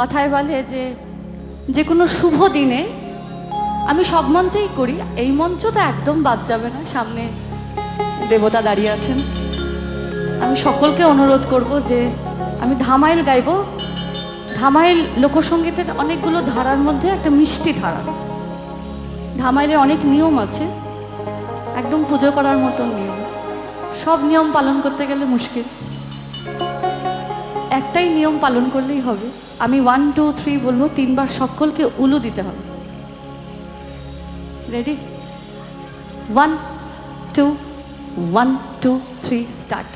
কথায় বলে যে যে কোনো শুভ দিনে আমি সব মঞ্চেই করি, এই মঞ্চ তো একদম বাদ যাবে না, সামনে দেবতা দাঁড়িয়ে আছেন। আমি সকলকে অনুরোধ করব যে, আমি ধামাইল গাইব। ধামাইল লোকসঙ্গীতের অনেকগুলো ধারার মধ্যে একটা মিষ্টি ধারা। ধামাইলের অনেক নিয়ম আছে, একদম পুজো করার মতন নিয়ম। সব নিয়ম পালন করতে গেলে মুশকিল। একটাই নিয়ম পালন করলেই হবে। আমি ওয়ান টু থ্রি বলব, তিনবার সকলকে উলু দিতে হবে। Ready one two one two three start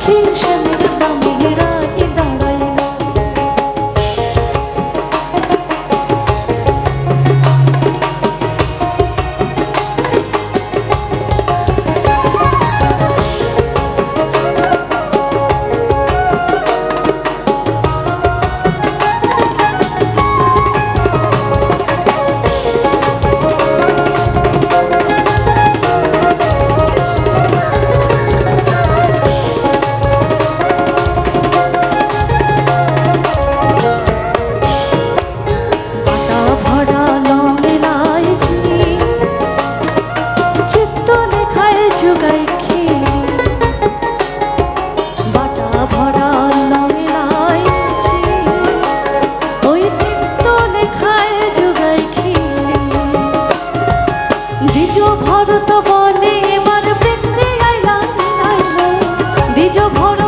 凭什么 Bharat বনে মন আইলাম আইলাম দ্বিজ ভরত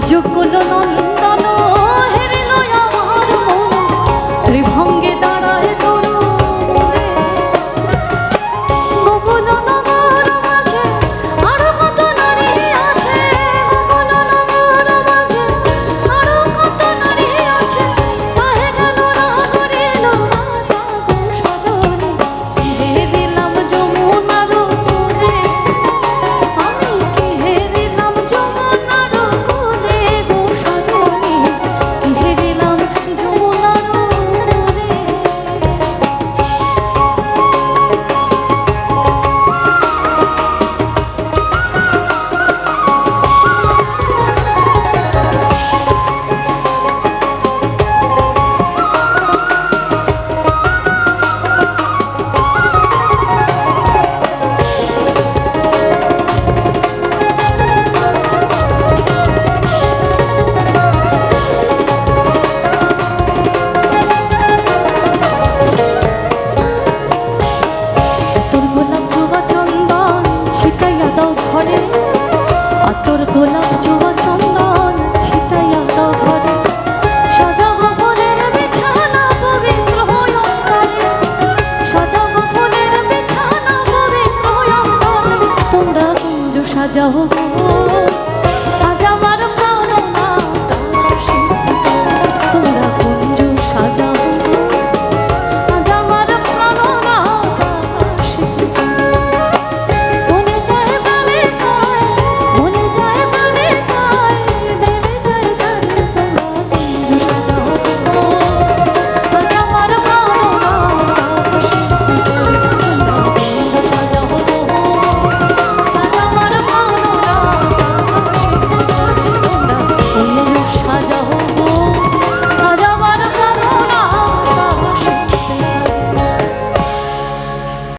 çocuk 酒